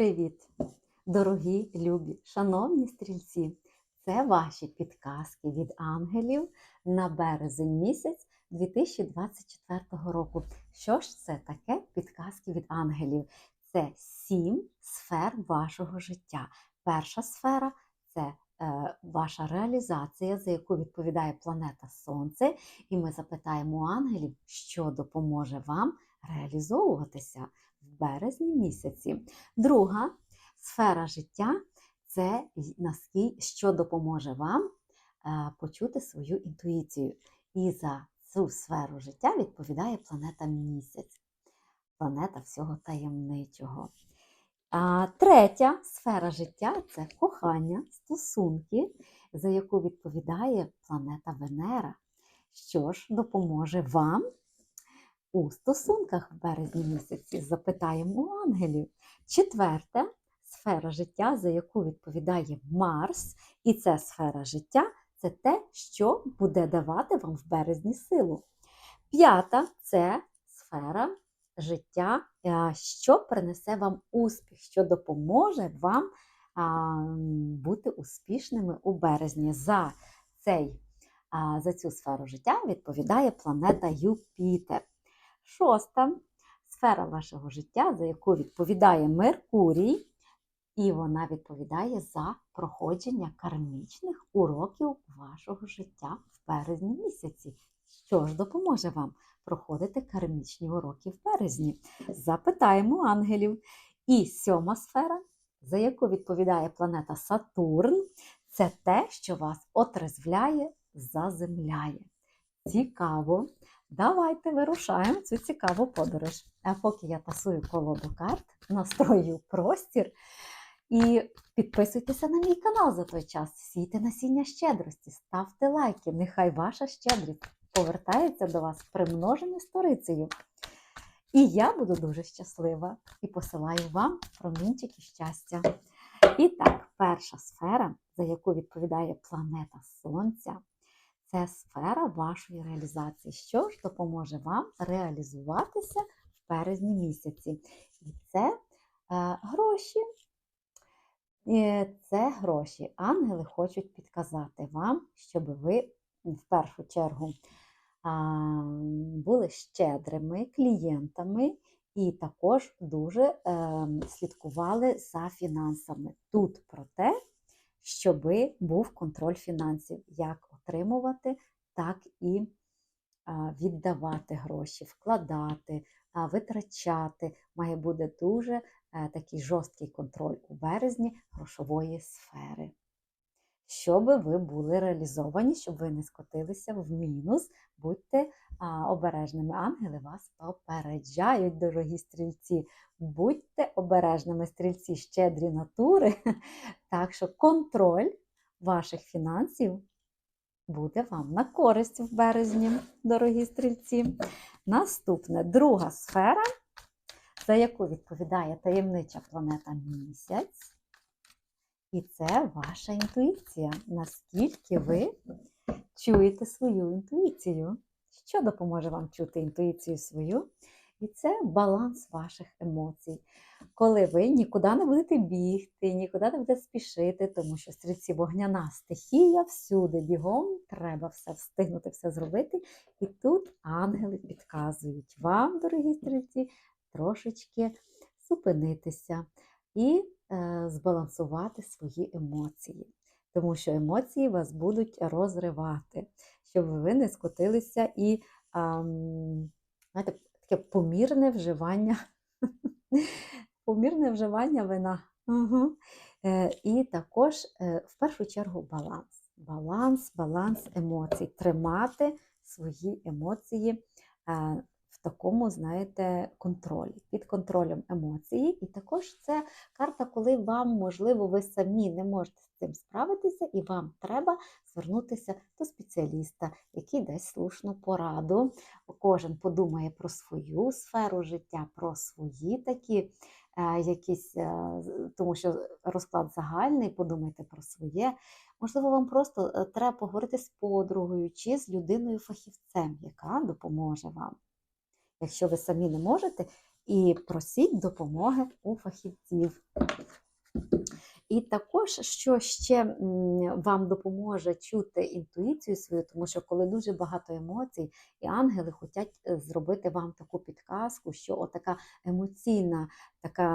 Привіт, дорогі, любі, шановні стрільці! Це ваші підказки від ангелів на березень місяць 2024 року. Що ж це таке підказки від ангелів? Це сім сфер вашого життя. Перша сфера це е, ваша реалізація, за яку відповідає планета Сонце. І ми запитаємо ангелів, що допоможе вам реалізовуватися в березні місяці. Друга сфера життя це наскільки, що допоможе вам е, почути свою інтуїцію. І за цю сферу життя відповідає планета місяць, планета всього таємничого. А Третя сфера життя це кохання, стосунки, за яку відповідає планета Венера. Що ж допоможе вам у стосунках в березні місяці? Запитаємо у ангелів. Четверте сфера життя, за яку відповідає Марс, і ця сфера життя це те, що буде давати вам в березні силу. П'ята це сфера життя, що принесе вам успіх, що допоможе вам бути успішними у березні. За цей, за цю сферу життя відповідає планета Юпітер. Шоста сфера вашого життя, за яку відповідає Меркурій, і вона відповідає за проходження кармічних уроків вашого життя в березні місяці. Що ж допоможе вам проходити кармічні уроки в березні? Запитаємо ангелів. І сьома сфера, за яку відповідає планета Сатурн, це те, що вас отрезвляє, заземляє. Цікаво! Давайте вирушаємо цю цікаву подорож. А поки я тасую колоду карт, настрою простір. І підписуйтеся на мій канал за той час, сійте насіння щедрості, ставте лайки. Нехай ваша щедрість повертається до вас примножена сторицею. І я буду дуже щаслива і посилаю вам промінчики щастя. І так, перша сфера, за яку відповідає планета Сонця, це сфера вашої реалізації, що ж допоможе вам реалізуватися в березні місяці. І це е, гроші. Це гроші. Ангели хочуть підказати вам, щоб ви в першу чергу були щедрими клієнтами і також дуже ем, слідкували за фінансами. Тут про те, щоб був контроль фінансів, як отримувати, так і віддавати гроші, вкладати, витрачати. Має бути дуже е, такий жорсткий контроль у березні грошової сфери. Щоб ви були реалізовані, щоб ви не скотилися в мінус, будьте обережними. Ангели вас попереджають, дорогі стрільці. Будьте обережними стрільці, щедрі натури. Так що контроль ваших фінансів буде вам на користь в березні, дорогі стрільці. Наступне друга сфера, за яку відповідає таємнича планета місяць. І це ваша інтуїція. Наскільки ви чуєте свою інтуїцію? Що допоможе вам чути інтуїцію свою? І це баланс ваших емоцій. Коли ви нікуди не будете бігти, нікуди не будете спішити, тому що стрільці вогняна стихія, всюди бігом, треба все встигнути, все зробити. І тут ангели підказують вам, дорогі стрільці, трошечки зупинитися і е, збалансувати свої емоції. Тому що емоції вас будуть розривати, щоб ви не скотилися і, а, знаєте, таке помірне вживання помірне вживання вина. Угу. І також, е, в першу чергу, баланс. Баланс, баланс емоцій. Тримати свої емоції е, в такому, знаєте, контролі, під контролем емоції. І також це карта, коли вам, можливо, ви самі не можете з цим справитися, і вам треба звернутися до спеціаліста, який дасть слушну пораду. Кожен подумає про свою сферу життя, про свої такі. Е, якісь, е, тому що розклад загальний, подумайте про своє. Можливо, вам просто е, треба поговорити з подругою чи з людиною-фахівцем, яка допоможе вам. Якщо ви самі не можете, і просіть допомоги у фахівців. І також, що ще вам допоможе чути інтуїцію свою, тому що коли дуже багато емоцій, і ангели хочуть е, зробити вам таку підказку, що отака емоційна така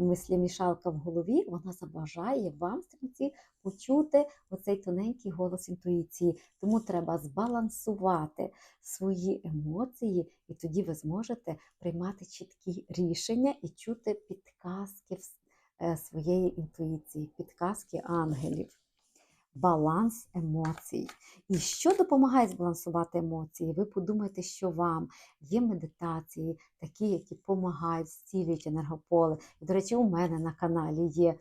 мислімішалка в голові, вона забажає вам, стрільці, почути оцей тоненький голос інтуїції. Тому треба збалансувати свої емоції, і тоді ви зможете приймати чіткі рішення і чути підказки в своєї інтуїції, підказки ангелів. Баланс емоцій. І що допомагає збалансувати емоції? Ви подумайте, що вам є медитації, такі, які допомагають, зцілюють енергополе. До речі, у мене на каналі є.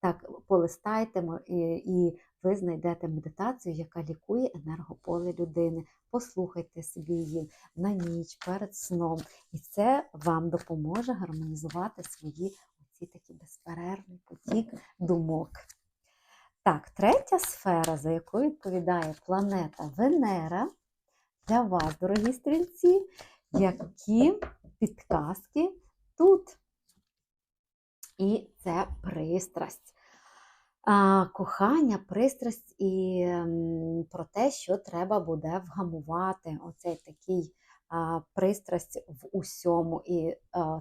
Так, полистайте і, і ви знайдете медитацію, яка лікує енергополе людини. Послухайте собі її на ніч перед сном. І це вам допоможе гармонізувати свої оці такі безперервний потік думок. Так, третя сфера, за якою відповідає планета Венера, для вас, дорогі стрільці, які підказки тут. І це пристрасть. А, кохання, пристрасть і про те, що треба буде вгамувати оцей такий пристрасть в усьому. І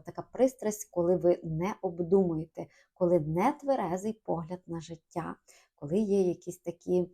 така пристрасть, коли ви не обдумуєте, коли не тверезий погляд на життя, коли є якісь такі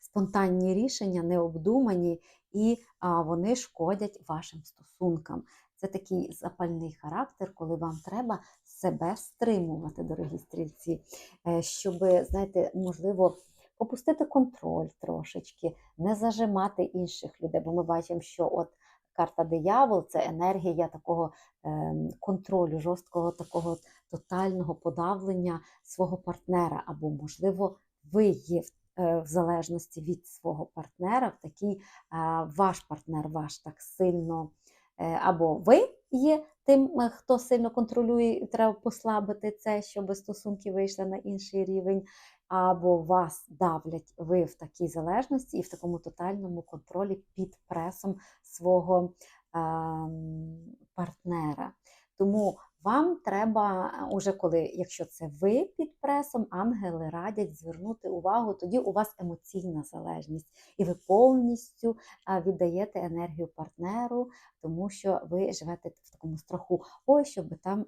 спонтанні рішення, необдумані, і вони шкодять вашим стосункам. Це такий запальний характер, коли вам треба себе стримувати, дорогі стрільці, е, щоб, знаєте, можливо, опустити контроль трошечки, не зажимати інших людей. Бо ми бачимо, що от карта диявол це енергія такого ем, контролю, жорсткого такого тотального подавлення свого партнера, або, можливо, ви є в, е, в залежності від свого партнера, в такий а, ваш партнер ваш так сильно. Е, Або ви є тим, е, хто сильно контролює, і треба послабити це, щоб стосунки вийшли на інший рівень, або вас давлять ви в такій залежності і в такому тотальному контролі під пресом свого ем, партнера. Тому вам треба, е, уже коли, якщо це ви під пресом, ангели радять звернути увагу, тоді у вас емоційна залежність, і ви повністю віддаєте енергію партнеру, тому що ви живете в такому страху, ой, щоб там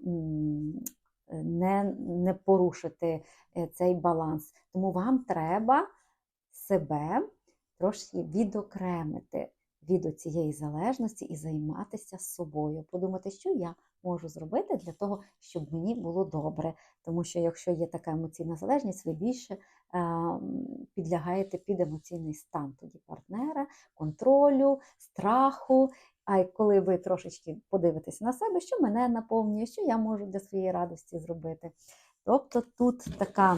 не, не порушити е, цей баланс. Тому вам треба себе трошки відокремити від цієї залежності і займатися собою, подумати, що я можу зробити для того, щоб мені було добре. Тому що якщо є така емоційна залежність, ви більше підлягаєте під емоційний стан тоді партнера, контролю, страху. А коли ви трошечки подивитеся на себе, що мене наповнює, що я можу для своєї радості зробити. Тобто тут така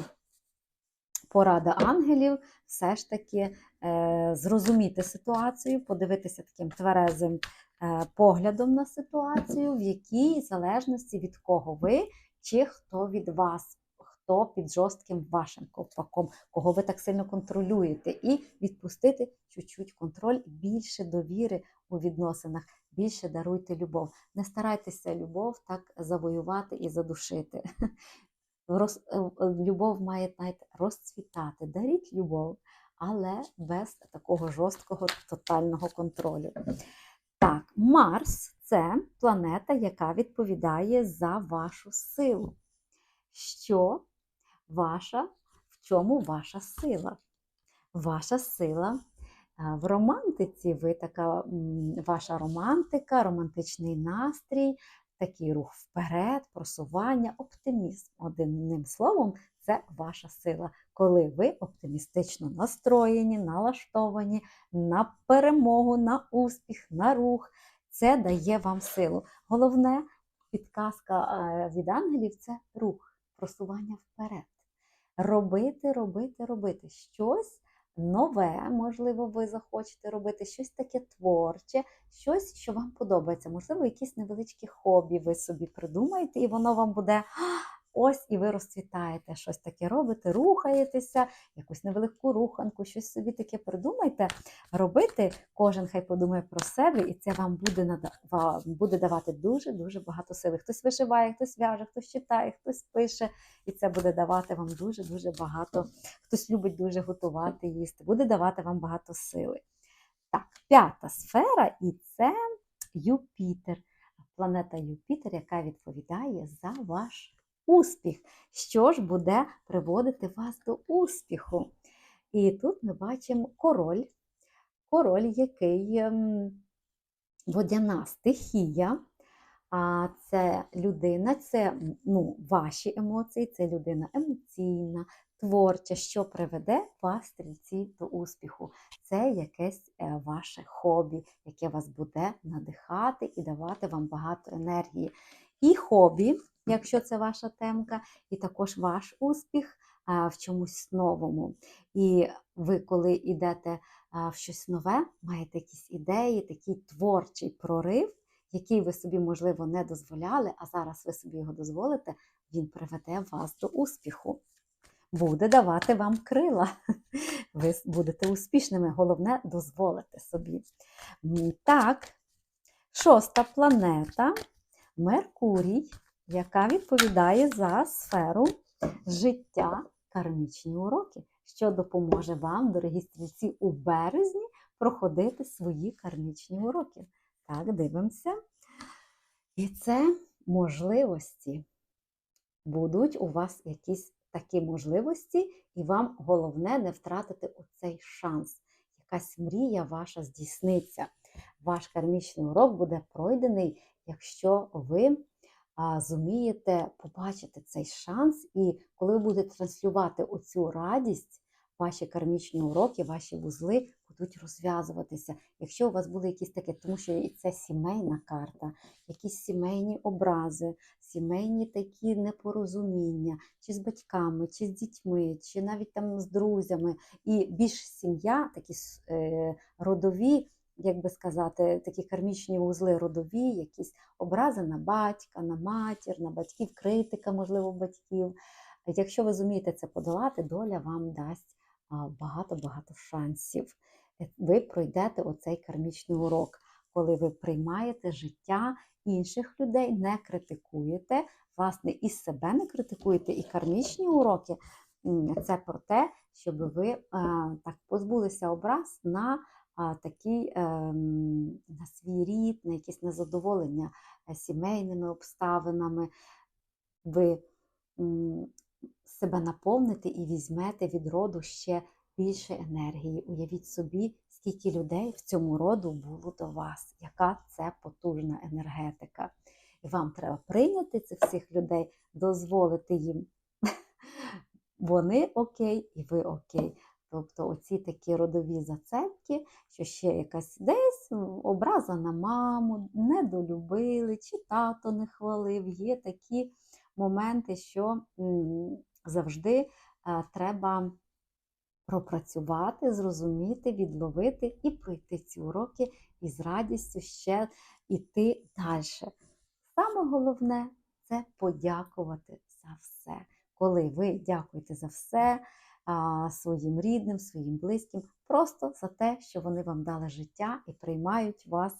порада ангелів все ж таки е, зрозуміти ситуацію, подивитися таким тверезим е, поглядом на ситуацію, в якій залежності від кого ви чи хто від вас, хто під жорстким вашим ковпаком, кого ви так сильно контролюєте, і відпустити чуть-чуть контроль, більше довіри у відносинах, більше даруйте любов. Не старайтеся любов так завоювати і задушити. Роз, е, любов має знаєте, розцвітати, даріть любов, але без такого жорсткого тотального контролю. Так, Марс це планета, яка відповідає за вашу силу. Що ваша, в чому ваша сила? Ваша сила в романтиці. Ви така ваша романтика, романтичний настрій, такий рух вперед, просування, оптимізм. Одним словом, це ваша сила, коли ви оптимістично настроєні, налаштовані на перемогу, на успіх, на рух. Це дає вам силу. Головне, підказка від ангелів це рух, просування вперед. Робити, робити, робити щось нове, можливо, ви захочете робити щось таке творче, щось, що вам подобається. Можливо, якісь невеличкі хобі ви собі придумаєте, і воно вам буде. Ось і ви розцвітаєте, щось таке робите, рухаєтеся, якусь невелику руханку, щось собі таке придумайте. Робити, кожен хай подумає про себе, і це вам буде, нада- ва- буде давати дуже-дуже багато сили. Хтось вишиває, хтось в'яже, хтось читає, хтось пише, і це буде давати вам дуже-дуже багато. Хтось любить дуже готувати, їсти, буде давати вам багато сили. Так, п'ята сфера, і це Юпітер. Планета Юпітер, яка відповідає за ваш успіх. Що ж буде приводити вас до успіху? І тут ми бачимо король, король, який ем, водяна стихія. А це людина, це ну, ваші емоції, це людина емоційна, творча, що приведе вас, стрільці, до успіху. Це якесь е, ваше хобі, яке вас буде надихати і давати вам багато енергії. І хобі, якщо це ваша темка, і також ваш успіх в чомусь новому. І ви, коли йдете в щось нове, маєте якісь ідеї, такий творчий прорив, який ви собі, можливо, не дозволяли, а зараз ви собі його дозволите, він приведе вас до успіху. Буде давати вам крила. Ви будете успішними. Головне дозволити собі. Так, шоста планета Меркурій, яка відповідає за сферу життя кармічні уроки, що допоможе вам, дорогі стрільці, у березні проходити свої кармічні уроки. Так, дивимося. І це можливості. Будуть у вас якісь такі можливості, і вам головне не втратити оцей шанс. Якась мрія ваша здійсниться. Ваш кармічний урок буде пройдений, якщо ви зумієте побачити цей шанс, і коли ви будете транслювати оцю радість, ваші кармічні уроки, ваші вузли будуть розв'язуватися. Якщо у вас були якісь такі, тому що і це сімейна карта, якісь сімейні образи, сімейні такі непорозуміння, чи з батьками, чи з дітьми, чи навіть там з друзями. І більш сім'я, такі е, родові, як би сказати, такі кармічні вузли родові, якісь образи на батька, на матір, на батьків, критика, можливо, батьків. Якщо ви зумієте це подолати, доля вам дасть багато-багато шансів. Е, Ви пройдете оцей кармічний урок, коли ви приймаєте життя інших людей, не критикуєте, власне, і себе не критикуєте, і кармічні уроки це про те, щоб ви так позбулися образ на такий, ем, на свій рід, на якісь незадоволення е, сімейними обставинами. Ви себе наповните і візьмете від роду ще більше енергії. Уявіть собі, скільки людей в цьому роду було до вас, яка це потужна енергетика. І вам треба прийняти цих всіх людей, дозволити їм. Вони окей, і ви окей. Тобто оці такі родові зацепки, що ще якась десь образа на маму, недолюбили, чи тато не хвалив. Є такі моменти, що завжди е, треба пропрацювати, зрозуміти, відловити і пройти ці уроки і з радістю ще йти далі. Саме головне це подякувати за все. Коли ви дякуєте за все своїм рідним, своїм близьким, просто за те, що вони вам дали життя і приймають вас,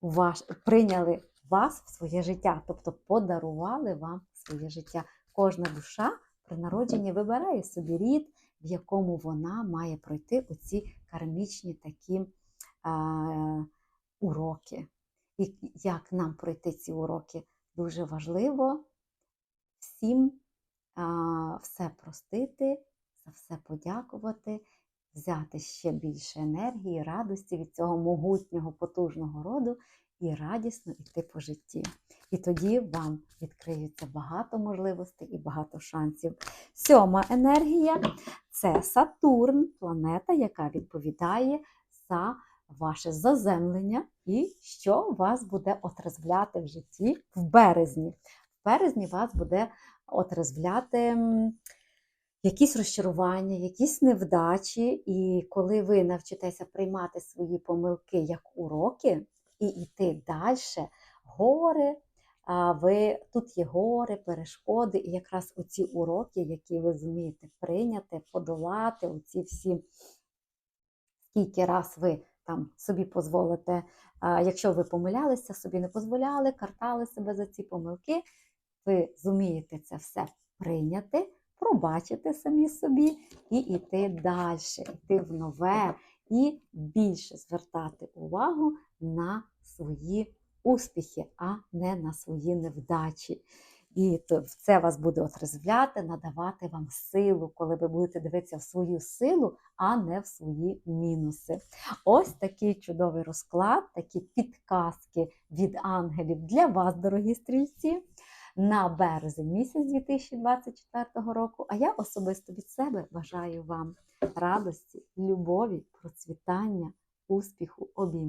ваш, прийняли вас в своє життя, тобто подарували вам своє життя. Кожна душа при народженні вибирає собі рід, в якому вона має пройти оці кармічні такі уроки. І як нам пройти ці уроки? Дуже важливо всім все простити, за все подякувати, взяти ще більше енергії, радості від цього могутнього, потужного роду і радісно йти по житті. І тоді вам відкриються багато можливостей і багато шансів. Сьома енергія це Сатурн, планета, яка відповідає за ваше заземлення і що вас буде отрезвляти в житті в березні. В березні вас буде отрезвляти якісь розчарування, якісь невдачі, і коли ви навчитеся приймати свої помилки як уроки і йти далі, гори, а, ви тут є гори, перешкоди, і якраз оці уроки, які ви зумієте прийняти, подолати, оці всі, скільки раз ви там собі дозволите, якщо ви помилялися, собі не дозволяли, картали себе за ці помилки, ви зумієте це все прийняти, пробачити самі собі і йти далі, йти в нове і більше звертати увагу на свої успіхи, а не на свої невдачі. І це вас буде отрезвляти, надавати вам силу, коли ви будете дивитися в свою силу, а не в свої мінуси. Ось такий чудовий розклад, такі підказки від ангелів для вас, дорогі стрільці, на березень місяць 2024 року. А я особисто від себе бажаю вам радості, любові, процвітання, успіху, обійму.